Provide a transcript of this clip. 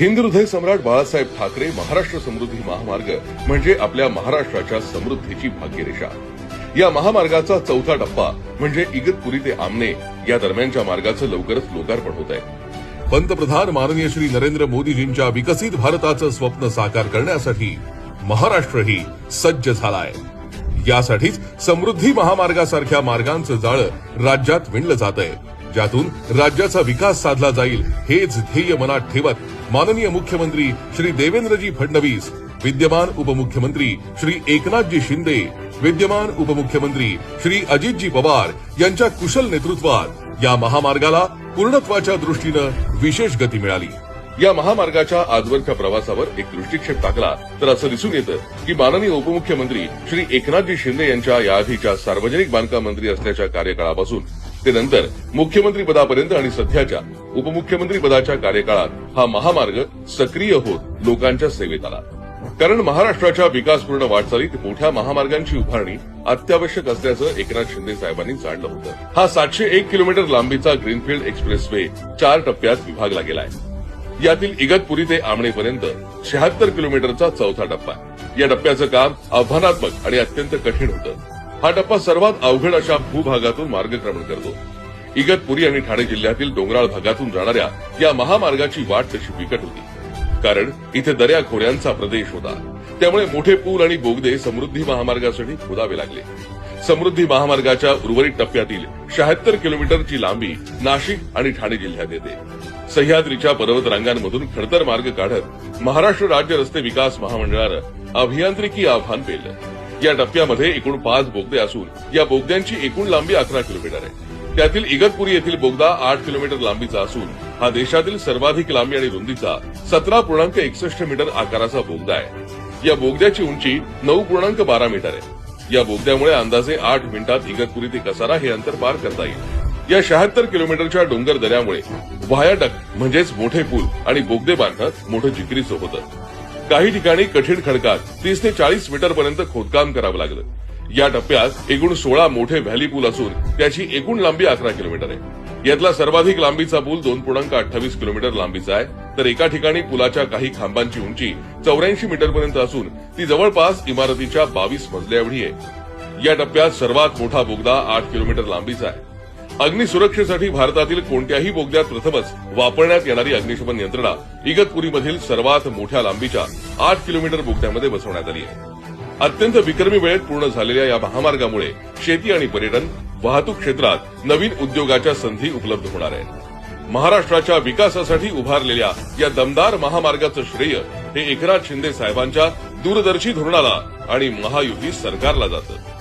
हिंदुहृदय सम्राट बाळासाहेब ठाकरे महाराष्ट्र समृद्धी महामार्ग म्हणजे आपल्या महाराष्ट्राच्या समृद्धीची भाग्यरेषा. या महामार्गाचा चौथा टप्पा म्हणजे इगतपुरी ते आमने या दरम्यानच्या मार्गाचं लवकरच लोकार्पण होत आहे पंतप्रधान माननीय श्री नरेंद्र मोदीजींच्या विकसित भारताचं स्वप्न साकार करण्यासाठी महाराष्ट्रही सज्ज झाला आहे यासाठीच समृद्धी महामार्गासारख्या मार्गांचं जाळं राज्यात विणलं जात आहे ज्यातून राज्याचा विकास साधला जाईल हेच ध्येय मनात ठेवत माननीय मुख्यमंत्री श्री देवेंद्रजी फडणवीस विद्यमान उपमुख्यमंत्री श्री एकनाथजी शिंदे विद्यमान उपमुख्यमंत्री श्री अजितजी पवार यांच्या कुशल नेतृत्वात या महामार्गाला पूर्णत्वाच्या दृष्टीनं विशेष गती मिळाली. या महामार्गाच्या आजवरच्या प्रवासावर एक दृष्टिक्षेप टाकला तर असं दिसून येतं की माननीय उपमुख्यमंत्री श्री एकनाथजी शिंदे यांच्या याआधीच्या सार्वजनिक बांधकाम मंत्री असल्याच्या कार्यकाळापासून ते नंतर मुख्यमंत्री पदापर्यंत आणि सध्याच्या उपमुख्यमंत्री पदाच्या कार्यकाळात हा महामार्ग सक्रिय होत लोकांच्या सेवेत आला. कारण महाराष्ट्राच्या विकासपूर्ण वाटचालीत मोठ्या महामार्गांची उभारणी अत्यावश्यक असल्याचं एकनाथ शिंदे साहेबांनी जाणलं होतं. हा सातशे एक किलोमीटर लांबीचा ग्रीनफील्ड एक्सप्रेसवे चार टप्प्यात विभागला गेलाय. यातील इगतपुरी ते आमणेपर्यंत शहात्तर किलोमीटरचा चौथा टप्पा या टप्प्याचं काम आव्हानात्मक आणि अत्यंत कठीण होतं. हा टप्पा सर्वात अवघड अशा भूभागातून मार्गक्रमण करतो. इगतपुरी आणि ठाणे जिल्ह्यातील डोंगराळ भागातून जाणाऱ्या या महामार्गाची वाट तशी बिकट होती. कारण इथे दर्या खोऱ्यांचा प्रदेश होता. त्यामुळे मोठे पूल आणि बोगदे समृद्धी महामार्गासाठी खोदावे लागले. समृद्धी महामार्गाच्या उर्वरित टप्प्यातील शहात्तर किलोमीटरची लांबी नाशिक आणि ठाणे जिल्ह्यात येते. सह्याद्रीच्या पर्वतरांगांमधून खडतर मार्ग काढत महाराष्ट्र राज्य रस्ते विकास महामंडळानं अभियांत्रिकी आव्हान पेलं या टप्प्यामध्ये एकूण पाच बोगदे असून या बोगद्यांची एकूण लांबी अकरा किलोमीटर आहे. त्यातील इगतपुरी येथील बोगदा आठ किलोमीटर लांबीचा असून हा देशातील सर्वाधिक लांबी आणि रुंदीचा सतरा पूर्णांक एकसष्ट मीटर आकाराचा बोगदा आहे. या बोगद्याची उंची नऊ पूर्णांक बारा मीटर आहे. या बोगद्यामुळे अंदाजे आठ मिनिटात इगतपुरी ते कसारा हे अंतर पार करता येईल. या शहात्तर किलोमीटरच्या डोंगर दऱ्यामुळे व्हायाडक म्हणजेच मोठे पूल आणि बोगदे बांधणं मोठं जिकिरीचं होतं. काही ठिकाणी कठीण खडकात तीस ते चाळीस मीटर पर्यंत खोदकाम करावं लागलं. या टप्प्यात एकूण सोळा मोठे व्हॅली पूल असून त्याची एकूण लांबी अकरा किलोमीटर आहे. यातला सर्वाधिक लांबीचा पूल दोन पूर्णांक अठ्ठावीस किलोमीटर लांबीचा आहे. तर एका ठिकाणी पुलाच्या काही खांबांची उंची चौऱ्याऐंशी मीटर पर्यंत असून ती जवळपास इमारतीच्या बावीस मजल्या एवढी आहे. या टप्प्यात सर्वात मोठा बोगदा आठ किलोमीटर लांबीचा आहे. अग्निसुरक्षेसाठी भारतातील कोणत्याही बोगद्यात प्रथमच वापरण्यात येणारी अग्निशमन यंत्रणा इगतपुरीमधील सर्वात मोठ्या लांबीच्या आठ किलोमीटर बोगद्यामध्ये बसवण्यात आली आहे. अत्यंत विक्रमी वेळेत पूर्ण झालेल्या या महामार्गामुळे शेती आणि पर्यटन वाहतूक क्षेत्रात नवीन उद्योगाच्या संधी उपलब्ध होणार आहेत. महाराष्ट्राच्या विकासासाठी उभारलेल्या या दमदार महामार्गाचं श्रेय हे एकनाथ शिंदे साहेबांच्या दूरदर्शी धोरणाला आणि महायुती सरकारला जातं.